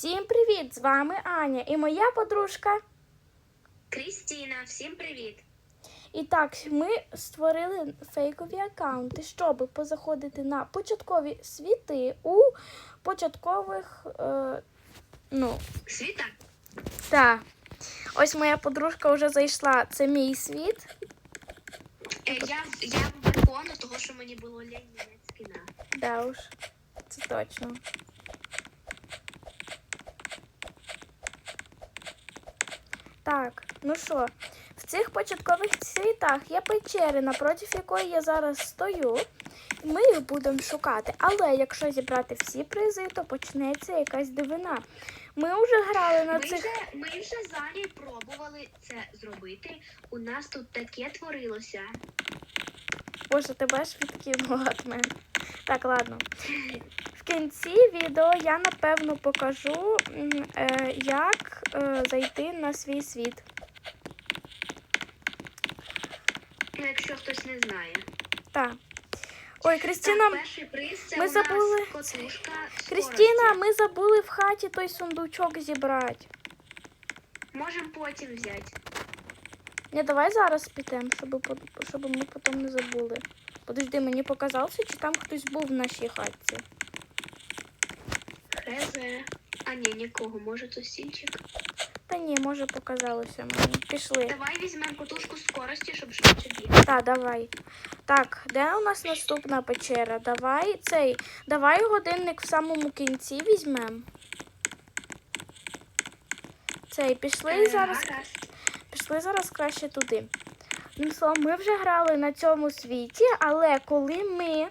Всім привіт! З вами Аня і моя подружка. Крістіна, всім привіт! І так, ми створили фейкові аккаунти, щоб позаходити на початкові світи у початкових. Е, ну, Світа, так. Ось моя подружка вже зайшла. Це мій світ. е, я, я виконую того, що мені було лень міняти скіна. Да уж, це точно. Так, ну що, в цих початкових світах є печери, напроти якої я зараз стою. Ми їх будемо шукати. Але якщо зібрати всі призи, то почнеться якась дивина. Ми вже грали на Ми цих. вже, ми вже з Анею пробували це зробити. У нас тут таке творилося. Боже, тебе ж відкинула від мене. Так, ладно. В кінці відео я напевно покажу, е, як е, зайти на свій світ. Ну, якщо хтось не знає. Так. Ой, Крістіна, це ми забули. Крістіна, ми забули в хаті той сундучок зібрати. Можемо потім взяти. Не, давай зараз підемо, щоб, щоб ми потім не забули. Подожди, мені показалося, чи там хтось був в нашій хатці. Хз. А ні, нікого, може то стільчик. Та ні, може показалося мені. Пішли. Давай візьмемо котушку скорості, щоб швидше бігти. Так, давай. Так, де у нас наступна печера? Давай цей. Давай годинник в самому кінці візьмемо. Цей, пішли Е, зараз. гаразд. Пішли зараз краще туди. Ну, словом, ми вже грали на цьому світі, але коли ми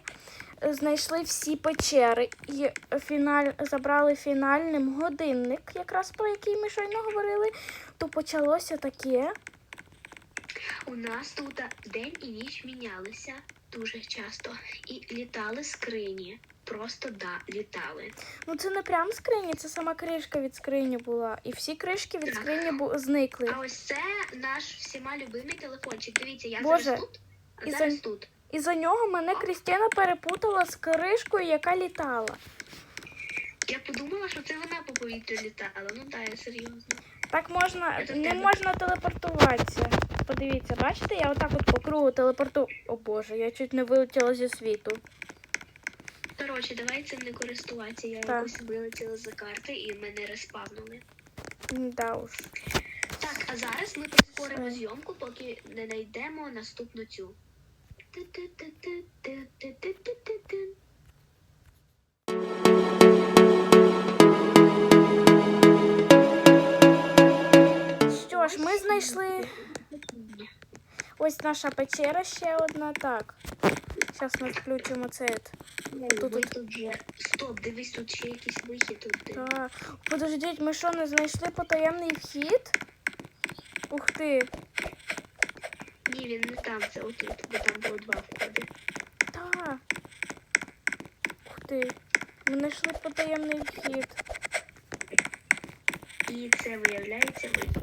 знайшли всі печери і фіналь... забрали фінальним годинник, якраз про який ми щойно говорили, то почалося таке. У нас тут день і ніч мінялися дуже часто і літали скрині. Просто да, літали. Ну це не прям скрині, це сама кришка від скрині була. І всі кришки від Так. скрині бу... зникли. А ось це наш всіма любимий телефончик. Дивіться, я Боже, зараз тут, а і зараз за- тут. І за нього мене Крістіна перепутала з кришкою, яка літала. Я подумала, що це вона по повітрю літала. Ну так, я серйозно. Так можна, в не можна телепортуватися. Подивіться, бачите, я отак от по кругу телепорту. О боже, я чуть не вилетіла зі світу. Коротше, давай цим не користуватися. Я Так. якось вилетіла за карти і мене респавнули. Да уж. Так, а зараз ми прискоримо зйомку, поки не знайдемо наступну цю. Що ж, ми знайшли ось наша печера ще одна. Так. Зараз ми включимо цей. Тут, тут. тут же. Стоп, дивись, тут ще якийсь вихід. Тут. Так. Подождіть, ми що не знайшли потаємний вхід? Ух ти! Він не там, це отут, бо там було два входи. Так. Ух ти. Ми знайшли потаємний вхід. І це виявляється вихід.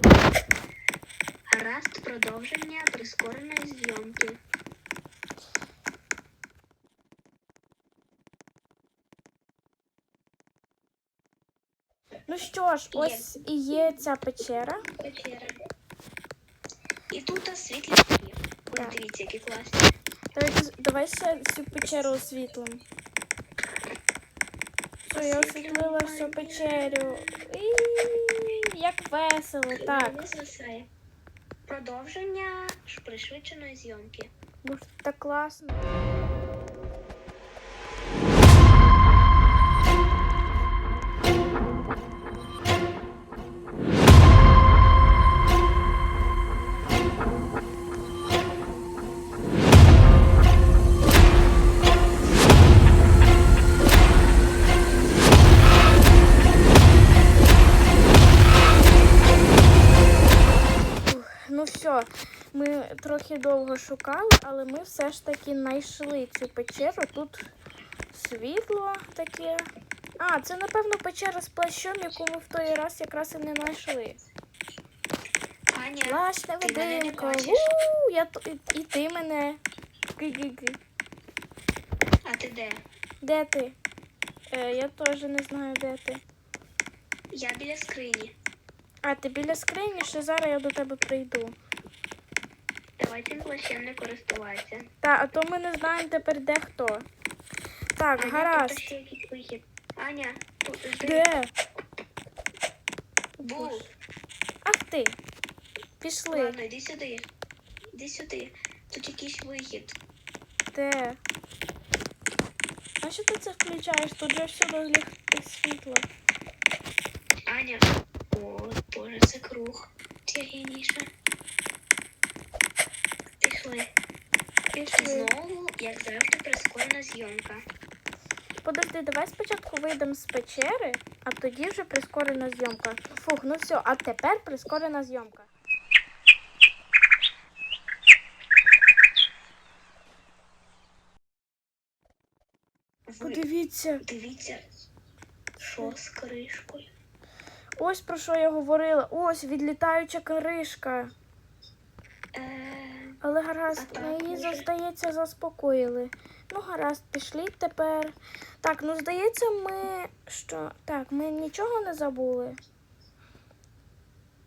Гаразд продовження прискореної зйомки. Ну що ж, ось і є ця печера. Печера. І тут світлячки. Так. дивіться, які класні. Давай, давай ще всю печеру освітлим. Що я освітлила всю печерю. І як весело, так. Продовження пришвидшеної зйомки. Боже, так класно. Трохи довго шукали, але ми все ж таки знайшли цю печеру. Тут світло таке. А, це напевно печера з плащом, яку ми в той раз якраз і не знайшли. Аня, Плащ ти мене не невидимка. бачиш. У, я т- і, і ти мене. Ги-ги-ги. а ти де? Де ти? Е, я теж не знаю, де ти. Я біля скрині. А, ти біля скрині, ще зараз я до тебе прийду. Цим плащем не користувайся. Та, а то ми не знаємо тепер де хто. Так, Аня, гаразд. тут ще якийсь вихід. Аня, жди. Де? Був. Ах ти. Пішли. Ладно, іди сюди. Іди сюди. Тут якийсь вихід. Де? А що ти це включаєш? Тут же всюди ліг- світло. Аня. О, боже, це круг. Ти геніша. Пішли. Пішли. Знову, як завжди, прискорена зйомка. Подожди, давай спочатку вийдемо з печери, а тоді вже прискорена зйомка. Фух, ну все, а тепер прискорена зйомка. Подивіться, дивіться, що з кришкою. ось про що я говорила. Ось відлітаюча кришка. Е, Але гаразд, її, здається, заспокоїли. Ну, гаразд, пішли тепер. Так, ну здається, ми що? Так, ми нічого не забули.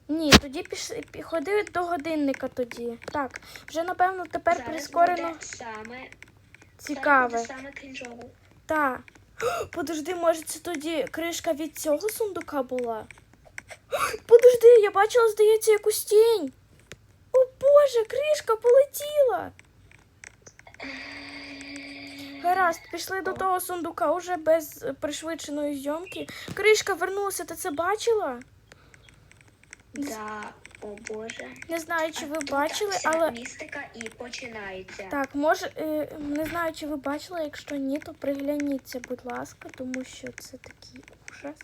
Ні, тоді пішли, пі- ходи до годинника тоді. Так, вже напевно тепер зараз прискорено буде саме цікаве. Зараз буде саме. Так. Подожди, може це тоді кришка від цього сундука була? Подожди, я бачила, здається, якусь тінь. Боже, кришка полетіла. Гаразд, пішли до того сундука уже без пришвидшеної зйомки. Кришка вернулася, ти це бачила? Да, о Боже. Не знаю, чи ви Тут бачили, вся але містика і починається. так, може, е, не знаю, чи ви бачили, якщо ні, то пригляніться, будь ласка, тому що це такий ужас.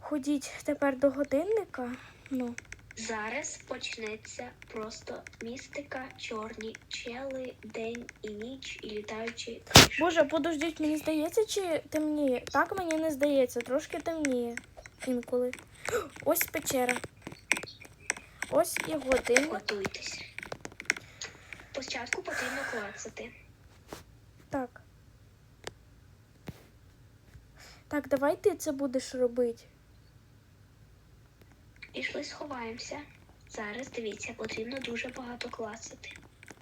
Ходіть тепер до годинника. Ну, Зараз почнеться просто містика, чорні чели, день і ніч, і літаючі кришки. Боже, подождіть, мені здається, чи темніє? Так мені не здається, трошки темніє інколи. Ось печера. Ось і годинник. Готуйтесь. Спочатку потрібно клацати. Так. Так, давай ти це будеш робити. Сховаємося. Зараз дивіться, потрібно дуже багато клацати.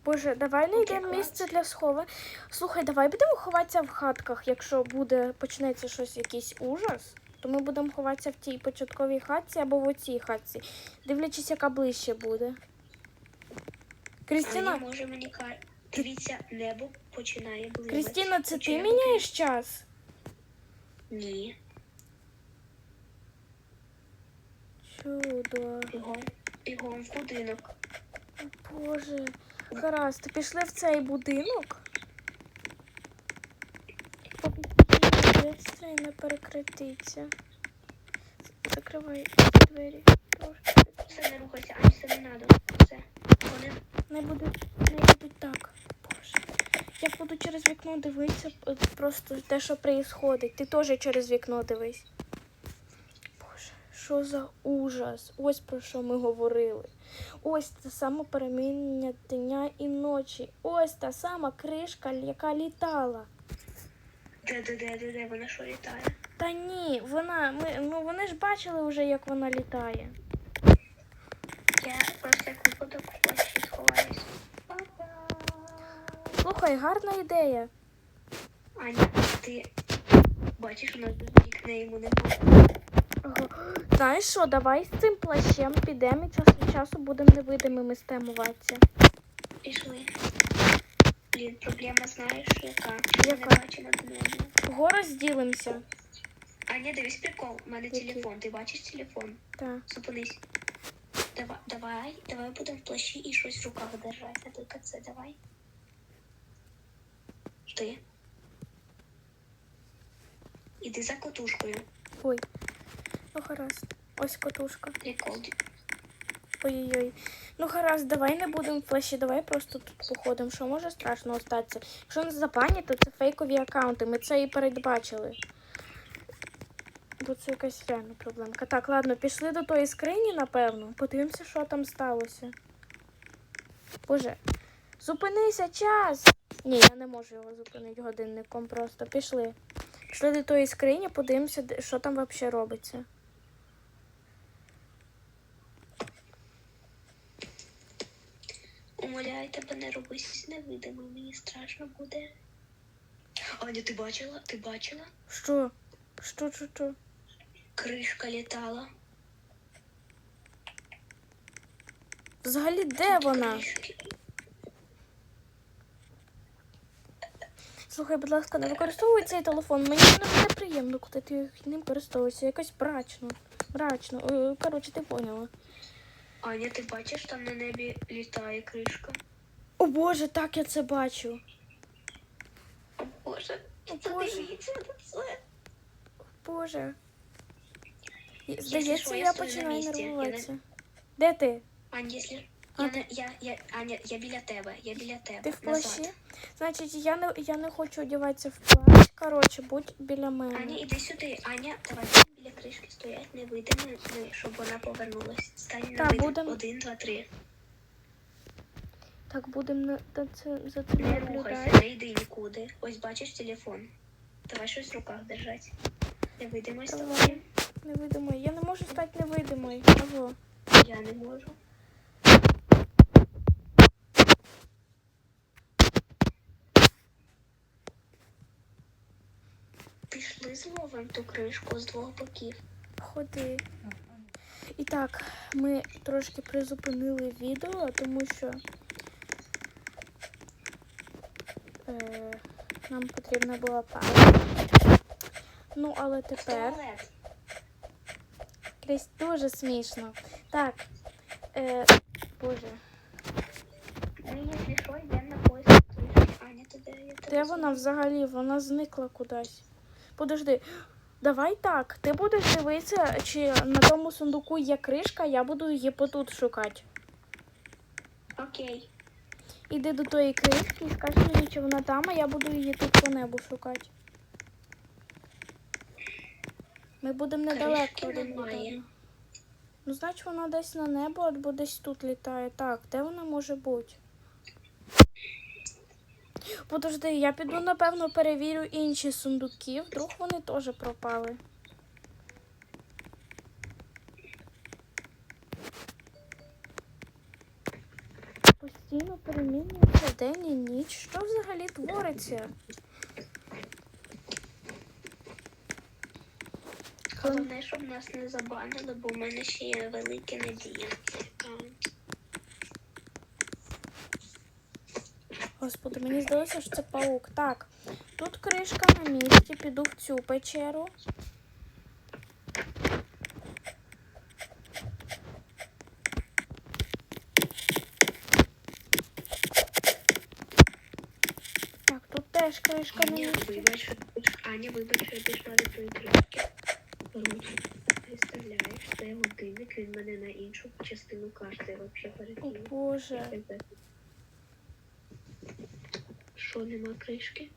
Боже, давай знайдемо місце для схови. Слухай, давай будемо ховатися в хатках, якщо буде почнеться щось, якийсь ужас, то ми будемо ховатися в тій початковій хатці або в оцій хатці, дивлячись, яка ближче буде. Аня Крістіна, може мені ка... Дивіться, небо починає блимати. Крістіна, це ти міняєш час? Ні. Чудо. Бігом. В будинок. Боже. Гаразд, пішли в цей будинок. Цей не перекрититься. Закривай двері. Все не рухайся, Ань, все не надо. Все. Вони Не буде, не будуть так. Боже. Я буду через вікно дивитися е, просто те, що відбувається. Ти теж через вікно дивись. Що за ужас? Ось про що ми говорили. Ось те саме переміння дня і ночі. Ось та сама кришка, яка літала. де, де, де, де, де вона що літає? Та ні, вона, ми, ну вони ж бачили вже, як вона літає. Я про всяк випадок в плащі сховаюсь. Слухай, гарна ідея. Аня, ти бачиш, у нас тут нікнейму немає. Ага. Знаєш що, давай з цим плащем підемо і час від часу будемо невидимими стемуватися. Пішли. Блін, проблема знаєш, яка? Яка? не одного. Го розділимося. Аня, дивись прикол. У мене Який? телефон. Ти бачиш телефон? Так. Зупинись. Давай, давай, давай будемо в плащі і щось в руках держати. Тільки це давай. Ти. Іди за котушкою. Котушка. Прикол. Ой-ой-ой. Ну гаразд, давай не будемо флеші, давай просто тут походимо. Що може страшного статися? Якщо нас запанять, то це фейкові аккаунти. Ми це і передбачили. Бо це якась реальна проблемка. Так, ладно, пішли до тої скрині, напевно. Подивимося, що там сталося. Боже, зупинися час! Ні, я не можу його зупинити годинником просто. Пішли. Пішли до тої скрині, подивимося, що там взагалі робиться. Тебе, не робись невидимим, мені страшно буде. Аня, ти бачила? Ти бачила? Що? Що, що, що? Кришка літала. Взагалі, де Тут вона? кришки. Слухай, будь ласка, не використовуй цей телефон. Мені не неприємно, коли ти ним користуєшся. Якось брачно. Брачно. Е, Коротше, ти поняла. Аня, ти бачиш, там на небі літає кришка. О Боже, так я це бачу. О Боже, О, Боже. на це. Боже. Здається, я я на починаю не- нервуватися. Де ти? Аня, якщо... Я, не, я, я, Аня, я біля тебе, я біля тебе. Ти в плащі? Значить, я не, я не хочу одягатися в плащ. Коротше, будь біля мене. Аня, іди сюди. Аня, давай біля кришки стоять не невидимо, щоб вона повернулась. Стань Та, невидим. будем. Один, два, три. Так, будемо на, це, за цим Не рухайся, не йди нікуди. Ось бачиш телефон. Давай щось в руках держать. Невидимость Давай. давай. Невидимою. Я не можу стати невидимою. Алло. Я не можу. Пішли зловим ту кришку з двох боків. Ходи. І так, ми трошки призупинили відео, тому що е, нам потрібна була пауза. Ну, але тепер десь дуже смішно. Так. Е, Боже? Де вона взагалі? Вона зникла кудись. Подожди. Давай так. Ти будеш дивитися, чи на тому сундуку є кришка, я буду її потут шукати. Окей. Іди до тої кришки і скажи мені, чи вона там, а я буду її тут по небу шукати. Ми будемо недалеко один від немає. Ну, значить, вона десь на небо або десь тут літає. Так, де вона може бути? Подожди, я піду, напевно, перевірю інші сундуки. Вдруг вони теж пропали. Постійно перемінюється день і ніч. Що взагалі твориться? Головне, щоб нас не забанили, бо в мене ще є великі надії на цей аккаунт. Господи, мені здалося, що це паук. Так, тут кришка на місці, піду в цю печеру. Так, тут теж кришка на Аня, місці. вибач, що Аня, вибач, я пішла до твоєї кришки. Руки. Представляєш, це годинник, він мене на іншу частину карти взагалі О. Боже. Що, нема кришки?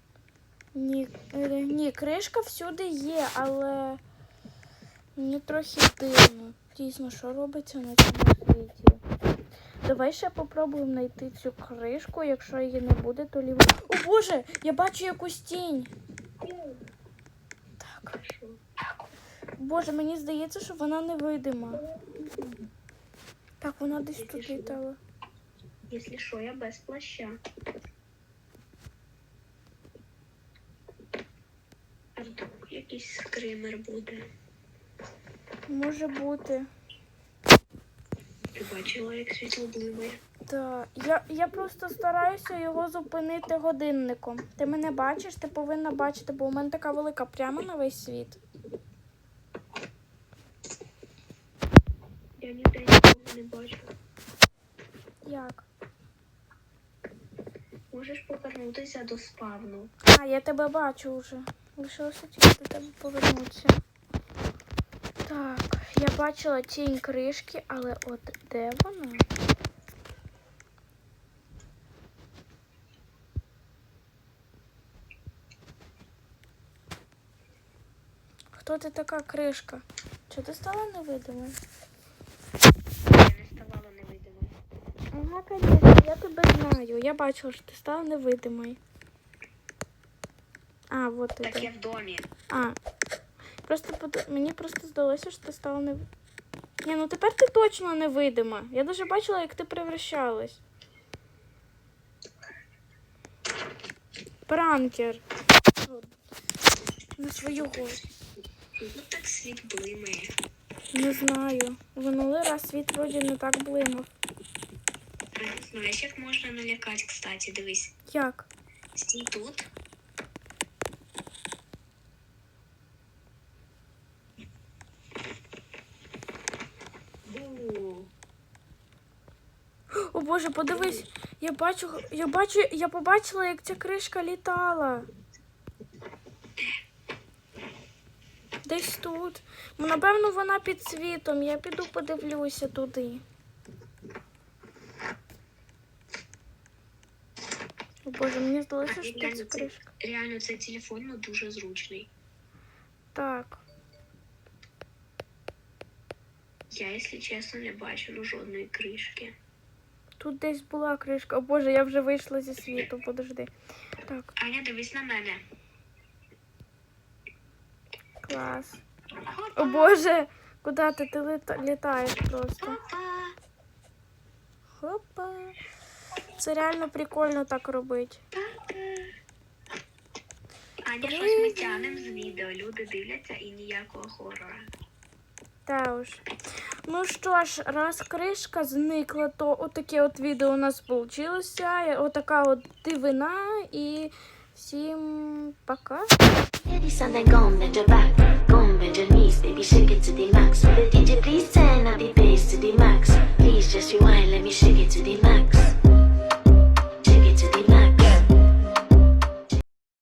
Ні, е, ні, кришка всюди є, але мені трохи дивно. Дійсно, що робиться на цьому світі. Давай ще попробуємо знайти цю кришку. Якщо її не буде, то ліво. О Боже! Я бачу якусь тінь. Так. Що? Боже, мені здається, що вона невидима. Так, вона десь тут літала. Якщо що, я без плаща. А вдруг якийсь скример буде. Може бути. Ти бачила, як світло блимає? Так, я, я просто стараюся його зупинити годинником. Ти мене бачиш, ти повинна бачити, бо у мене така велика пряма на весь світ. Я ніде нікого не бачу. Як? Можеш повернутися до спавну. А, я тебе бачу вже. Лишилося тільки до тебе повернутися. Так, я бачила тінь кришки, але от де вона? Хто ти така кришка? Чого ти стала невидимою? Я не ставала невидимою. Звісно, я тебе знаю. Я бачила, що ти стала невидимою. А, вот ти. Так де. я в домі. А. Просто под- мені просто здалося, що ти стала не. Ні, ну тепер ти точно невидима. Я навіть бачила, як ти превращалась. Пранкер. На свою голову. Ну так світ блимає. Не знаю. Минулий раз світ вроді не так блимав. А, Знаєш, як можна налякати, кстати, дивись. Як? Стій тут. О Боже, подивись, я бачу, я бачу, я побачила, як ця кришка літала. Десь тут. Ну, Напевно, вона під світом. Я піду подивлюся туди. О Боже, мені здалося, А, що реально, це кришка. Реально, цей телефон ну, дуже зручний. Так. Я, якщо чесно, не бачу ну, жодної кришки. Тут десь була кришка. О Боже, я вже вийшла зі світу, подожди. Так, Аня, дивись на мене. клас. Хопа, О Боже, куди ти? Ти літа- літаєш просто. хопа. Хопа. Це реально прикольно так робити. Аня, щось ми тянемо з відео. Люди дивляться і ніякого хорора. Та уж. Ну що ж, раз кришка зникла, то отаке от відео у нас вийшло. Отака от дивина. І всім пока. Please just rewind, let me shake it to the max.